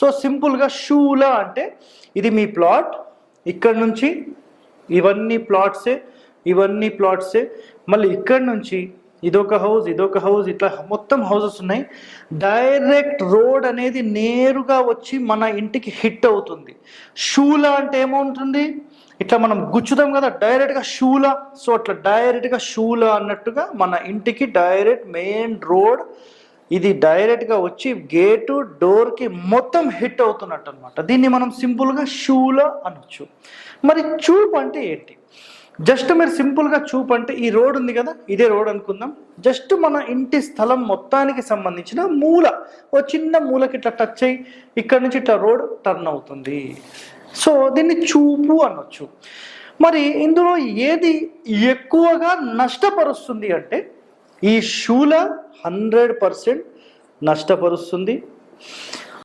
So సింపుల్గా షూల అంటే ఇది మీ ప్లాట్ ఇక్కడ నుంచి ఇవన్నీ ప్లాట్సే ఇవన్నీ ప్లాట్సే. మళ్ళీ ఇక్కడ నుంచి ఇదొక హౌస్ ఇదొక హౌస్ ఇట్లా మొత్తం హౌసెస్ ఉన్నాయి. డైరెక్ట్ రోడ్ అనేది నేరుగా వచ్చి మన ఇంటికి హిట్ అవుతుంది. షూల అంటే ఏమవుతుంది? ఇట్లా మనం గుచ్చుదాం కదా డైరెక్ట్గా షూల. సో అట్లా డైరెక్ట్గా షూల అన్నట్టుగా మన ఇంటికి డైరెక్ట్ మెయిన్ రోడ్ ఇది డైరెక్ట్గా వచ్చి గేటు డోర్కి మొత్తం హిట్ అవుతున్నట్టు అనమాట దీన్ని మనం సింపుల్గా షూల అనొచ్చు. మరి చూప్ అంటే ఏంటి? జస్ట్ మీరు సింపుల్గా చూప్ అంటే ఈ రోడ్ ఉంది కదా ఇదే రోడ్ అనుకుందాం. జస్ట్ మన ఇంటి స్థలం మొత్తానికి సంబంధించిన మూల. ఓ చిన్న మూలకి ఇట్లా టచ్ అయ్యి ఇక్కడ నుంచి ఇట్లా రోడ్ టర్న్ అవుతుంది. సో దీన్ని చూపు అనొచ్చు. మరి ఇందులో ఏది ఎక్కువగా నష్టపరుస్తుంది అంటే ఈ షూల హండ్రెడ్ పర్సెంట్ నష్టపరుస్తుంది.